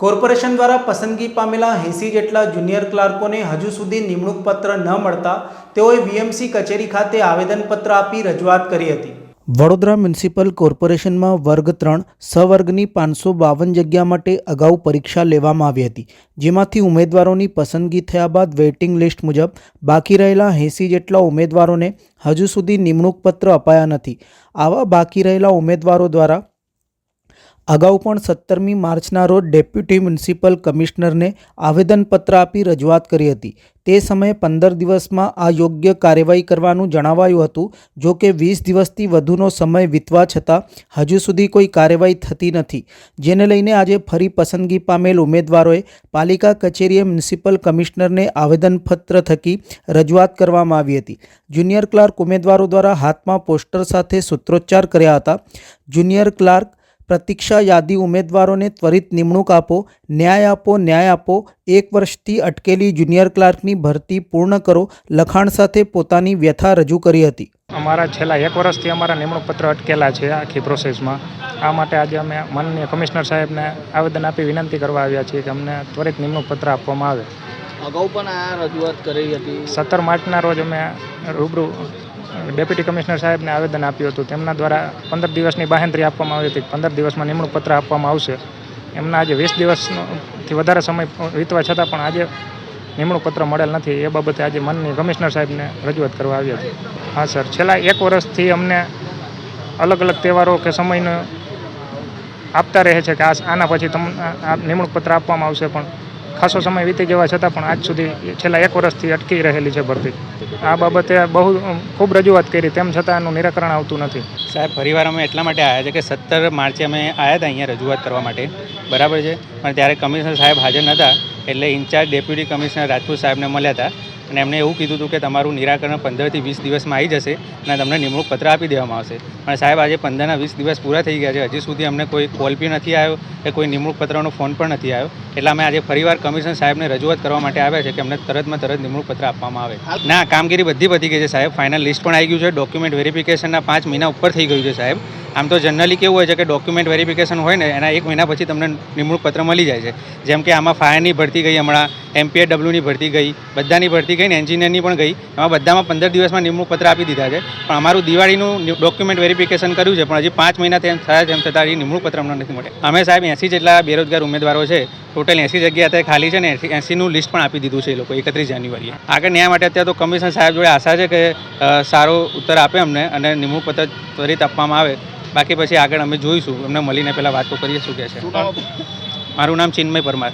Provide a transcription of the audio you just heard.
Corporation દ્વારા પસંદગી પામેલા એંસી જેટલા જુનિયર ક્લાર્કોને હજુ સુધી નિમણૂક પત્ર ન મળતા તેઓએ વીએમસી કચેરી ખાતે આવેદનપત્ર આપી રજૂઆત કરી હતી. વડોદરા મ્યુનિસિપલ કોર્પોરેશનમાં વર્ગ ત્રણ, સવર્ગની પાંચસો બાવન જગ્યા માટે અગાઉ પરીક્ષા લેવામાં આવી હતી, જેમાંથી ઉમેદવારોની પસંદગી થયા બાદ વેઇટિંગ લિસ્ટ મુજબ બાકી રહેલા એંસી જેટલા ઉમેદવારોને હજુ સુધી નિમણૂક પત્ર અપાયા નથી. આવા બાકી રહેલા ઉમેદવારો દ્વારા અગાઉ પણ સત્તરમી માર્ચના રોજ ડેપ્યુટી મ્યુનિસિપલ કમિશનરને આવેદનપત્ર આપી રજૂઆત કરી હતી. તે સમયે પંદર દિવસમાં આ યોગ્ય કાર્યવાહી કરવાનું જણાવાયું હતું. જો કે વીસ દિવસથી વધુનો સમય વીતવા છતાં હજુ સુધી કોઈ કાર્યવાહી થતી નથી. જેને લઈને આજે ફરી પસંદગી પામેલ ઉમેદવારોએ પાલિકા કચેરીએ મ્યુનિસિપલ કમિશનરને આવેદનપત્ર થકી રજૂઆત કરવામાં આવી હતી. જુનિયર ક્લાર્ક ઉમેદવારો દ્વારા હાથમાં પોસ્ટર સાથે સૂત્રોચ્ચાર કર્યા હતા. જુનિયર ક્લાર્ક પ્રતીક્ષા યાદી ઉમેદવારોને ત્વરિત નિમણૂક આપો ન્યાય આપો ન્યાય આપો એક વર્ષથી અટકેલી જુનિયર ક્લાર્કની ભરતી પૂર્ણ કરો લખાણ સાથે પોતાની વ્યથા રજૂ કરી હતી. અમારા છેલ્લા એક વર્ષથી અમારા નિમણૂક પત્ર અટકેલા છે આખી પ્રોસેસમાં. આ માટે આજે અમે માનનીય કમિશનર સાહેબને આવેદન આપી વિનંતી કરવા આવ્યા છીએ કે અમને ત્વરિત નિમણૂક પત્ર આપવામાં આવે. અગાઉ પણ આ રજૂઆત કરી હતી. સત્તર માર્ચના રોજ અમે રૂબરૂ ડેપ્યુટી કમિશનર સાહેબને આવેદન આપ્યું હતું. તેમના દ્વારા પંદર દિવસની બાહેંધરી આપવામાં આવી હતી. પંદર દિવસમાં નિમણૂક પત્ર આપવામાં આવશે. એમના આજે વીસ દિવસથી વધારે સમય વીતવા છતાં પણ આજે નિમણૂક પત્ર મળેલ નથી. એ બાબતે આજે માનનીય કમિશનર સાહેબને રજૂઆત કરવા આવી હતી. હા, સર. છેલ્લા એક વર્ષથી અમને અલગ અલગ તહેવારો કે સમયનો આપતા રહે છે કે આ આના પછી તમને નિમણૂક પત્ર આપવામાં આવશે પણ ખાસો સમય વીતી જવા છતાં પણ આજ સુધી છેલ્લા એક વર્ષથી અટકી રહેલી છે ભરતી. આ બાબતે બહુ ખૂબ રજૂઆત કરી, તેમ છતાં એનું નિરાકરણ આવતું નથી. સાહેબ, ફરીવાર અમે એટલા માટે આવ્યા છે કે સત્તર માર્ચે અમે આવ્યા હતા અહીંયા રજૂઆત કરવા માટે. બરાબર છે? પણ ત્યારે કમિશનર સાહેબ હાજર નહોતા, એટલે ઇન્ચાર્જ ડેપ્યુટી કમિશનર રાજપૂત સાહેબને મળ્યા હતા. અને એમને એવું કીધું હતું કે તમારું નિરાકરણ પંદરથી વીસ દિવસમાં આવી જશે અને તમને નિમણૂક પત્ર આપી દેવામાં આવશે. પણ સાહેબ, આજે પંદરના વીસ દિવસ પૂરા થઈ ગયા છે. હજી સુધી અમને કોઈ કોલ બી નથી આવ્યો કે કોઈ નિમણૂક પત્રનો ફોન પણ નથી આવ્યો. એટલે અમે આજે ફરીવાર કમિશનર સાહેબને રજૂઆત કરવા માટે આવ્યા છે કે અમને તરતમાં તરત નિમણૂક પત્ર આપવામાં આવે. ના કામગીરી બધી પતી ગઈ છે સાહેબ. ફાઇનલ લિસ્ટ પણ આવી ગયું છે. ડોક્યુમેન્ટ વેરિફિકેશનના પાંચ મહિના ઉપર થઈ ગયું છે સાહેબ. આમ તો જનરલી કેવું હોય છે કે ડોક્યુમેન્ટ વેરિફિકેશન હોય ને, એના એક મહિના પછી તમને નિમણૂક પત્ર મળી જાય છે. જેમ કે આમાં ફાયરની ભરતી ગઈ હમણાં એમપીએડબ્લ્યુની ભરતી ગઈ, બધાની ભરતી ગઈ ને એન્જિનિયરની પણ ગઈ. એમાં બધામાં પંદર દિવસમાં નિમણૂક પત્ર આપી દીધા છે. પણ અમારું દિવાળીનું ડોક્યુમેન્ટ વેરિફિકેશન કર્યું છે, પણ હજી પાંચ મહિના તેમ થયા તેમ છતાં નિમણૂક પત્ર અમને નથી મળે અમે સાહેબ એંસી જેટલા બેરોજગાર ઉમેદવારો છે ટોટલ એસી જગ્યા અત્યારે ખાલી છે ને એસીનું લિસ્ટ પણ આપી દીધું છે એ લોકો એકત્રીસ જાન્યુઆરીએ. આગળ ન્યાય માટે અત્યારે તો કમિશનર સાહેબ જોડે આશા છે કે સારો ઉત્તર આપે અમને અને નિમણૂક પત્ર ત્વરિત આપવામાં આવે. બાકી પછી આગળ અમે જોઈશું. અમને મળીને પહેલાં વાત તો કરીએ શું કહે છે. મારું નામ ચિન્મય પરમાર.